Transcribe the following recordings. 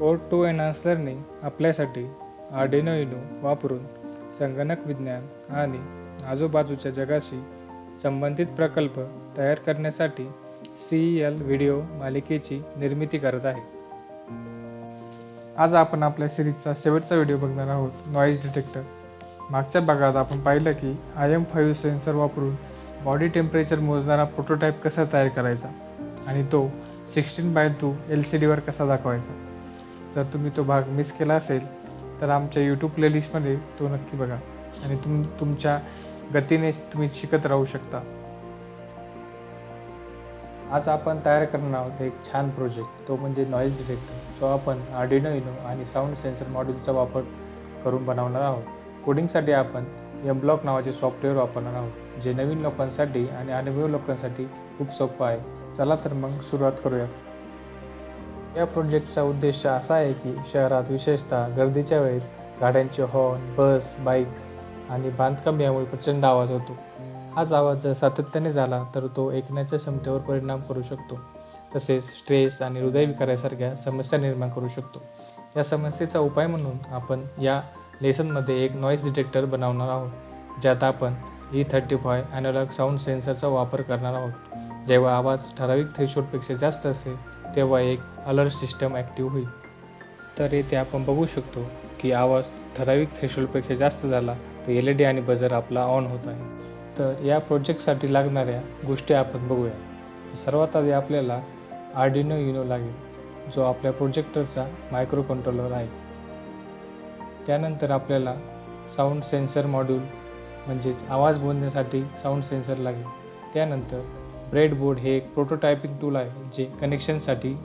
O to enhance learning आपल्यासाठी Arduino Uno वापरून संगणक विज्ञान आणि आजूबाजूच्या जगाशी संबंधित प्रकल्प तयार करण्यासाठी सी एल व्हिडिओ मालिकेची निर्मिती करत आहे. आज आपण आपल्या सिरीजचा शेवटचा व्हिडिओ बघणार आहोत नॉईज डिटेक्टर मागच्या भागात आपण पाहिलं की आय एम फाईव्ह सेन्सर वापरून बॉडी टेम्परेचर मोजणारा प्रोटोटाईप कसा तयार करायचा आणि तो sixteen by two L C डीवर कसा दाखवायचा. जर तुम्ही तो भाग मिस केला असेल तर आमच्या यूट्यूब प्लेलिस्टमध्ये तो नक्की बघा. आणि तुम तुमच्या गतीने तुम्ही शिकत राहू शकता. आज आपण तयार करणार आहोत एक छान प्रोजेक्ट तो म्हणजे नॉईज डिटेक्टर जो आपण आर्डिनो इनो आणि साऊंड सेन्सर मॉड्यूलचा वापर करून बनवणार आहोत. कोडिंगसाठी आपण एम ब्लॉक नावाचे सॉफ्टवेअर वापरणार आहोत जे नवीन लोकांसाठी आणि अनुभवी लोकांसाठी खूप सोपं आहे. चला तर मग सुरुवात करूया या प्रोजेक्टचा उद्देश असा आहे की शहरात विशेषतः गर्दीच्या वेळेस गाड्यांचे हॉर्न बस बाईक्स आणि बांधकाम यामुळे प्रचंड आवाज होतो. हाच आवाज जर सातत्याने झाला तर तो ऐकण्याच्या क्षमतेवर परिणाम करू शकतो. तसेच स्ट्रेस आणि हृदयविकारासारख्या समस्या निर्माण करू शकतो. या समस्येचा उपाय म्हणून आपण या लेसनमध्ये एक नॉईज डिटेक्टर बनवणार आहोत ज्यात आपण E thirty five analogue sound सेन्सरचा वापर करणार आहोत. जेव्हा आवाज ठराविक थ्रेशोल्डपेक्षा जास्त असेल तेव्हा एक अलर्ट सिस्टम ॲक्टिव्ह होईल. तर येथे आपण बघू शकतो की आवाज ठराविक थ्रेशोल्डपेक्षा जास्त झाला तर एल ई डी आणि बजर आपला ऑन होत आहे. तर या प्रोजेक्टसाठी लागणाऱ्या गोष्टी आपण बघूया. तर सर्वात आधी आपल्याला आर्डिनो युनो लागेल जो आपल्या प्रोजेक्टरचा मायक्रो कंट्रोलर आहे. त्यानंतर आपल्याला साऊंड सेन्सर मॉड्यूल म्हणजेच आवाज बोलण्यासाठी साऊंड सेन्सर लागेल. त्यानंतर ब्रेडबोर्ड हे एक प्रोटोटायपिंग टूल आहे जे कनेक्शनसाठी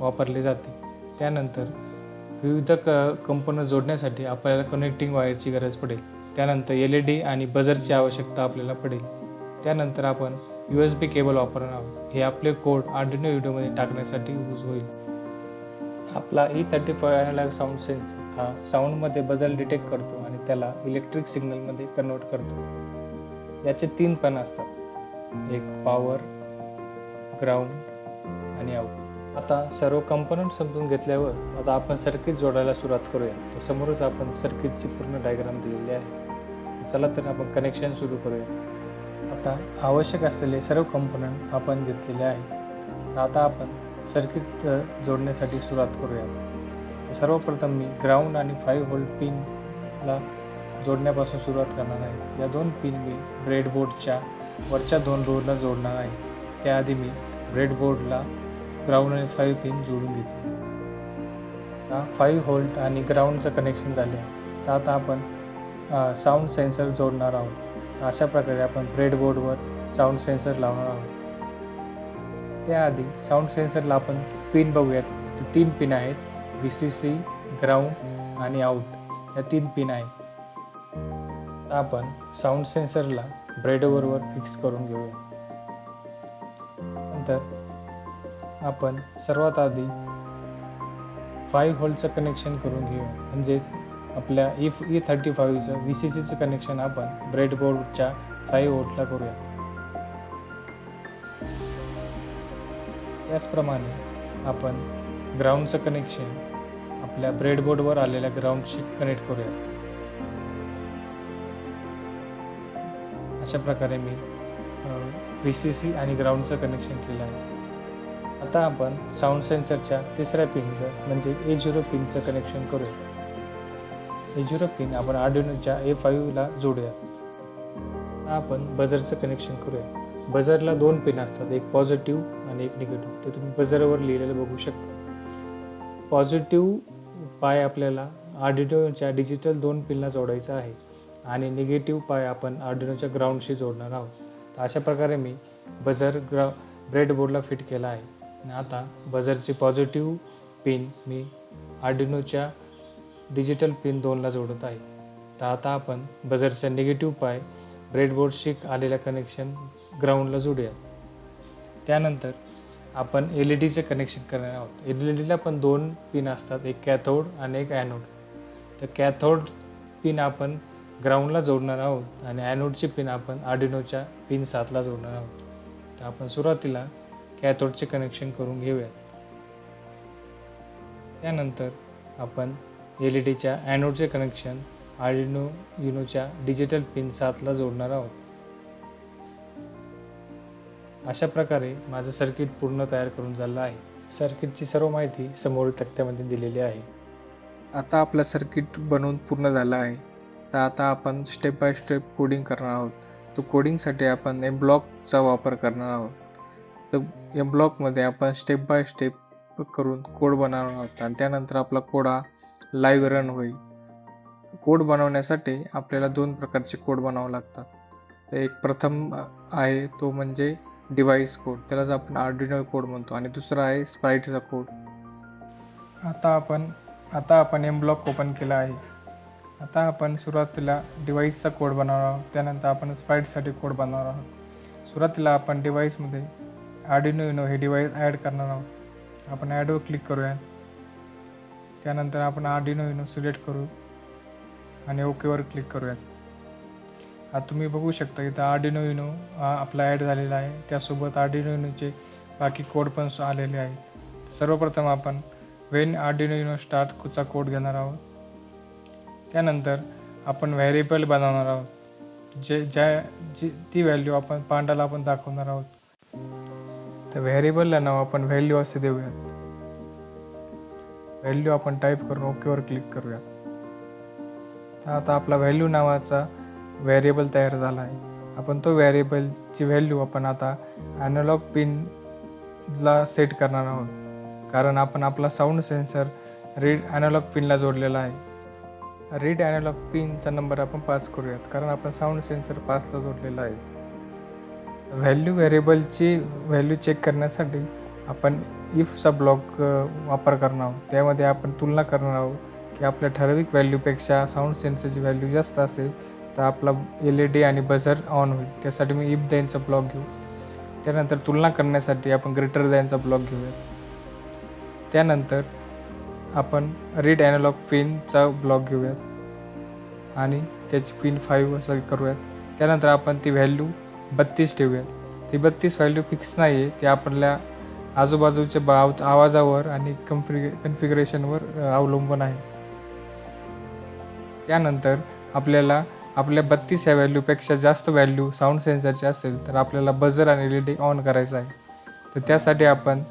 वापरले जाते. त्यानंतर विविध क कंपन्या जोडण्यासाठी आपल्याला कनेक्टिंग वायरची गरज पडेल. त्यानंतर एल ई डी आणि बजरची आवश्यकता आपल्याला पडेल. त्यानंतर आपण यू एस बी केबल वापरणार आहोत. हे आपले कोड आर्डिनो व्हिडिओमध्ये टाकण्यासाठी यूज होईल. आपला E thirty five analogue sound sensor हा साऊंडमध्ये बदल डिटेक्ट करतो आणि त्याला इलेक्ट्रिक सिग्नलमध्ये कन्वर्ट करतो. याचे तीन पण असतात. एक पॉवर ग्राउंड आणि आउट आता सर्व कंपोनंट समजून घेतल्यावर आता आपण सर्किट जोडायला सुरुवात करूया. तर समोरच आपण सर्किटची पूर्ण डायग्राम दिलेली आहे. तर चला तर आपण कनेक्शन सुरू करूया. आता आवश्यक असलेले सर्व कंपोनंट आपण घेतलेले आहे. तर आता आपण सर्किट जोडण्यासाठी सुरुवात करूया. तर सर्वप्रथम मी ग्राउंड आणि फाईव्ह व्होल्ट पिनला जोडण्यापासून सुरुवात करणार आहे. या दोन पिन मी ब्रेडबोर्डच्या वरच्या दोन रोडला जोडणार आहे. त्याआधी मी ब्रेडबोर्डला ग्राउंड आणि फाईव्ह पिन जोडून घेतली. फाईव्ह होल्ट आणि ग्राउंडचं कनेक्शन झाले. तर आता आपण साऊंड सेन्सर जोडणार आहोत. तर अशा प्रकारे आपण ब्रेडबोर्डवर साऊंड सेन्सर लावणार आहोत. त्याआधी साऊंड सेन्सरला आपण पिन बघूयात. तर तीन पिन आहेत. व्ही सी सी ग्राउंड आणि आऊट या तीन पिन आहेत. आपण साऊंड सेन्सरला ब्रेडबोर्डवर फिक्स करून घेऊया. नंतर आपण सर्वात आधी फाईव्ह होल्डचं कनेक्शन करून घेऊया. म्हणजेच आपल्या इफ ई थर्टी फाईव्हचं व्ही सी सीचं कनेक्शन आपण ब्रेडबोर्डच्या फाईव्ह वोल्टला करूया. त्याचप्रमाणे आपण ग्राउंडचं कनेक्शन आपल्या ब्रेडबोर्डवर आलेल्या ग्राउंडशी कनेक्ट करूया. अशा प्रकारे मी व्ही सी सी आणि ग्राउंडचं कनेक्शन केलं आहे. आता आपण साऊंड सेन्सरच्या तिसऱ्या पिनचं म्हणजे ए झिरो पिनचं कनेक्शन करूया. ए झिरो पिन आपण आर्डिनोच्या ए फाईव्हला जोडूया. आपण बजरचं कनेक्शन करूया. बजरला दोन पिन असतात एक पॉझिटिव्ह आणि एक निगेटिव्ह ते तुम्ही बजरवर लिहिलेलं बघू शकता. पॉझिटिव्ह पाय आपल्याला आर्डिनोच्या डिजिटल दोन पिनला जोडायचा आहे. आणि निगेटिव्ह पाय आपण आर्डिनोच्या ग्राउंडशी जोडणार आहोत. तर अशा प्रकारे मी बजर ग्रा ब्रेडबोर्डला फिट केला आहे. आणि आता बजरची पॉझिटिव्ह पिन मी आर्डिनोच्या डिजिटल पिन दोनला जोडत आहे. तर आता आपण बजरचा निगेटिव्ह पाय ब्रेडबोर्डशी आलेला कनेक्शन ग्राउंडला जोडूया त्यानंतर आपण एल ई डीचे कनेक्शन करणार आहोत. एल ई डीला पण दोन पिन असतात. एक कॅथोड आणि एक ॲनोड तर कॅथोड पिन आपण ग्राउंडला जोडणार आहोत आणि ॲनोडची पिन आपण आर्डिनोच्या पिन सातला जोडणार आहोत. तर आपण सुरुवातीला कॅथोडचे कनेक्शन करून घेऊयात. त्यानंतर आपण एल ई डीच्या ॲनोडचे कनेक्शन आर्डिनो युनोच्या डिजिटल पिन सातला जोडणार आहोत. अशा प्रकारे माझं सर्किट पूर्ण तयार करून झालं आहे. सर्किटची सर्व माहिती समोरील तक्त्यामध्ये दिलेली आहे. आता आपलं सर्किट बनवून पूर्ण झालं आहे. तर आता आपण स्टेप बाय स्टेप कोडिंग करणार आहोत. तर कोडिंगसाठी आपण एम ब्लॉकचा वापर करणार आहोत. तर एम ब्लॉकमध्ये आपण स्टेप बाय स्टेप करून कोड बनवणार आहोत आणि त्यानंतर आपला कोड हा लाईव्ह रन होईल. कोड बनवण्यासाठी आपल्याला दोन प्रकारचे कोड बनावे लागतात. तर एक प्रथम आहे तो म्हणजे डिव्हाइस कोड त्यालाच आपण आर्डिनो कोड म्हणतो आणि दुसरा आहे स्प्राईटचा कोड आता आपण आता आपण एम ब्लॉक ओपन केला आहे. आता आपण सुरुवातीला डिव्हाइसचा कोड बनवणार आहोत. त्यानंतर आपण स्प्राईटसाठी कोड बनवणार आहोत. सुरुवातीला आपण डिव्हाइसमध्ये आर्डिनो युनो हे डिव्हाइस ॲड करणार आहोत. आपण ॲडवर क्लिक करूया. त्यानंतर आपण आर्डिनो युनो सिलेक्ट करू आणि ओकेवर क्लिक करूयात आता तुम्ही बघू शकता इथं आर्डिनो युनो हा आपला ॲड झालेला आहे. त्यासोबत आर्डिनो युनोचे बाकी कोड पण आलेले आहेत. सर्वप्रथम आपण वेन आर्डिनो युनो स्टार्टचा कोड घेणार आहोत. त्यानंतर आपण व्हेरिएबल बनवणार आहोत. जे ज्या जी ती व्हॅल्यू आपण पांडाला आपण दाखवणार आहोत. तर व्हेरिएबलला नाव आपण व्हॅल्यू असे देऊयात. व्हॅल्यू आपण टाईप करून ओकेवर क्लिक करूया तर आता आपला व्हॅल्यू नावाचा व्हेरिएबल तयार झाला आहे. आपण तो व्हेरिएबलची व्हॅल्यू आपण आता ॲनलॉग पिनला सेट करणार आहोत. कारण आपण आपला साऊंड सेन्सर रीड ॲनलॉग पिनला जोडलेला आहे. रीड ॲनालॉग पिनचा नंबर आपण पास करूयात कारण आपण साऊंड सेन्सर पासला जोडलेला आहे. व्हॅल्यू व्हेरिएबलची व्हॅल्यू चेक करण्यासाठी आपण इफचा ब्लॉक वापर करणार आहोत. त्यामध्ये आपण तुलना करणार आहोत की आपल्या ठराविक व्हॅल्यूपेक्षा साऊंड सेन्सरची व्हॅल्यू जास्त असेल तर आपला एल ई डी आणि बझर ऑन होईल. त्यासाठी मी इफ दॅनचा ब्लॉक घेऊ. त्यानंतर तुलना करण्यासाठी आपण ग्रेटर दॅनचा ब्लॉक घेऊया त्यानंतर आपण रीड ॲनालॉग पिनचा ब्लॉक घेऊयात. आणि त्याची पिन फाईव्ह असं करूयात. त्यानंतर आपण ती व्हॅल्यू बत्तीस ठेवूयात. ती बत्तीस व्हॅल्यू फिक्स नाही आहे ती आपल्या आजूबाजूच्या बाव आवाजावर आणि कन्फिग कन्फिगरेशनवर अवलंबून आहे. त्यानंतर आपल्याला आपल्या बत्तीस ह्या व्हॅल्यूपेक्षा जास्त व्हॅल्यू साऊंड सेन्सरची असेल तर आपल्याला बजर आणि एल ई डी ऑन करायचा आहे. तर त्यासाठी आपण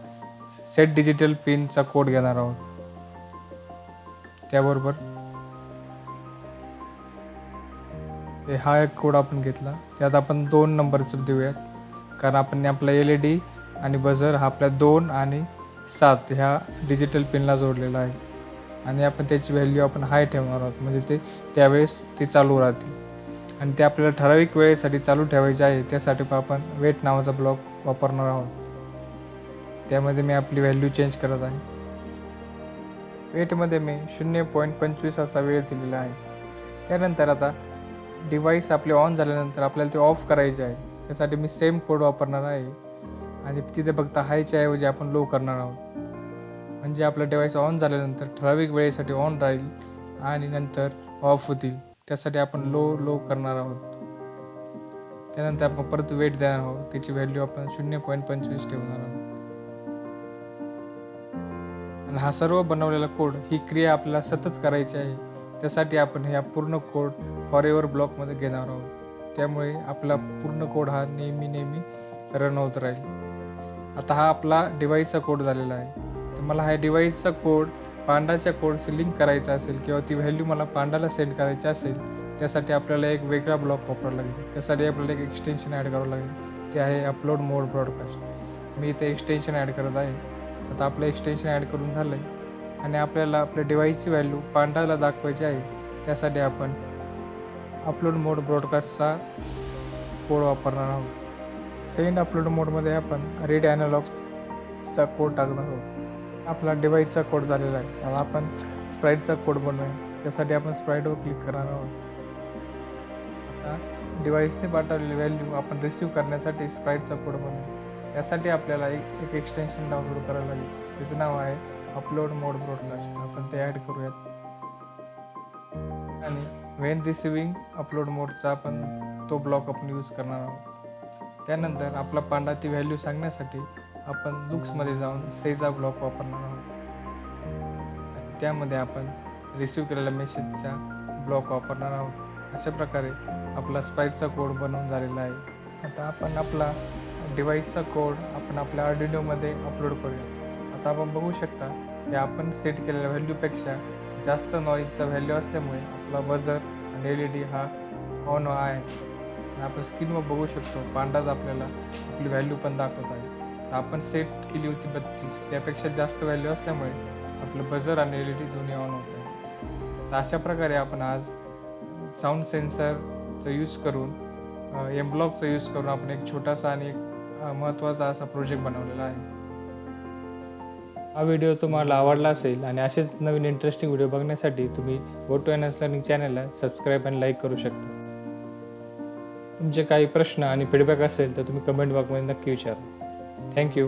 सेट डिजिटल पिनचा कोड घेणार आहोत. त्याबरोबर हा एक कोड आपण घेतला. त्यात आपण दोन नंबरचं देऊयात. कारण आपण आपला एल ई डी आणि बझर हा आपल्या दोन आणि सात ह्या डिजिटल पिनला जोडलेला आहे. आणि आपण त्याची व्हॅल्यू आपण हाय ठेवणार आहोत. म्हणजे ते त्यावेळेस ते चालू राहतील. आणि ते आपल्याला ठराविक वेळेसाठी चालू ठेवायचे आहे. त्यासाठी पण आपण वेट नावाचा ब्लॉक वापरणार आहोत. त्यामध्ये मी आपली व्हॅल्यू चेंज करत आहे. वेटमध्ये मी शून्य पॉईंट पंचवीस असा वेळ दिलेला आहे. त्यानंतर आता डिव्हाइस आपले ऑन झाल्यानंतर आपल्याला ते ऑफ करायचे आहे. त्यासाठी मी सेम कोड वापरणार आहे. आणि तिथे फक्त हायच्या ऐवजी आपण लो करणार आहोत. म्हणजे आपलं डिव्हाइस ऑन झाल्यानंतर ठराविक वेळेसाठी ऑन राहील आणि नंतर ऑफ होतील. त्यासाठी आपण लो लो करणार आहोत. त्यानंतर आपण परत वेट देणार आहोत. त्याची व्हॅल्यू आपण शून्य पॉईंट पंचवीस ठेवणार आहोत. आणि हा सर्व बनवलेला कोड ही क्रिया आपल्याला सतत करायची आहे. त्यासाठी आपण ह्या पूर्ण कोड फॉर एव्हर ब्लॉकमध्ये घेणार आहोत. त्यामुळे आपला पूर्ण कोड हा नेहमी नेहमी रन होत राहील. आता हा आपला डिव्हाइसचा कोड झालेला आहे. तर मला हा डिवाईसचा कोड पांडाच्या कोडशी लिंक करायचा असेल किंवा ती व्हॅल्यू मला पांडाला सेंड करायची असेल त्यासाठी आपल्याला एक वेगळा ब्लॉक वापरावा लागेल. त्यासाठी आपल्याला एक एक्सटेन्शन ॲड करावं लागेल. ते आहे अपलोड मोड ब्रॉडकास्ट मी इथे एक्सटेन्शन ॲड करत आहे. आता आपलं एक्सटेन्शन ॲड करून झालं आहे आणि आपल्याला आपल्या डिव्हाइसची व्हॅल्यू पांडाला दाखवायची आहे. त्यासाठी आपण अपलोड मोड ब्रॉडकास्टचा कोड वापरणार आहोत. सेकंड अपलोड मोडमध्ये आपण रीड ॲनालॉगचा कोड टाकणार आहोत. आपला डिव्हाइसचा कोड झालेला आहे. आता आपण स्प्राईटचा कोड बनवूया. त्यासाठी आपण स्प्राईटवर क्लिक करणार आहोत. आता डिव्हाइसने पाठवलेली व्हॅल्यू आपण रिसीव करण्यासाठी स्प्राईटचा कोड बनवू यासाठी आपल्याला एक एक एक्सटेन्शन डाउनलोड करावं लागेल. त्याचं नाव आहे अपलोड मोड ब्रॉडकास्ट आपण ते ॲड करूयात. आणि वेन रिसिविंग अपलोड मोडचा आपण तो ब्लॉक आपण यूज करणार आहोत. त्यानंतर आपला पांडा ती व्हॅल्यू सांगण्यासाठी आपण लुक्समध्ये जाऊन सेजा ब्लॉक वापरणार आहोत. त्यामध्ये आपण रिसीव केलेल्या मेसेजचा ब्लॉक वापरणार आहोत. अशा प्रकारे आपला स्पाईटचा कोड बनवून झालेला आहे. आता आपण आपला डिव्हाइसचा कोड आपण आपल्या आर्डिनोमध्ये अपलोड करूया. आता आपण बघू शकता की आपण सेट केलेल्या व्हॅल्यूपेक्षा जास्त नॉईजचा व्हॅल्यू असल्यामुळे आपला बजर आणि एल ई डी हा ऑन आहे. आणि आपण स्क्रीनवर बघू शकतो पांडाज आपल्याला आपली व्हॅल्यू पण दाखवत आहे. तर आपण सेट केली होती बत्तीस त्यापेक्षा जास्त व्हॅल्यू असल्यामुळे आपलं बजर आणि एल ई डी दोन्ही ऑन होत आहे. तर अशा प्रकारे आपण आज साऊंड सेन्सरचा यूज करून एम ब्लॉकचा यूज करून आपण एक छोटासा आणि एक महत्त्वाचा असा प्रोजेक्ट बनवलेला आहे. हा व्हिडिओ तुम्हाला आवडला असेल आणि असेच नवीन इंटरेस्टिंग व्हिडिओ बघण्यासाठी तुम्ही go to N S learning चॅनलला सबस्क्राईब आणि लाईक करू शकता. तुमचे काही प्रश्न आणि फीडबॅक असेल तर तुम्ही कमेंट बॉक्समध्ये नक्की विचारा. थँक्यू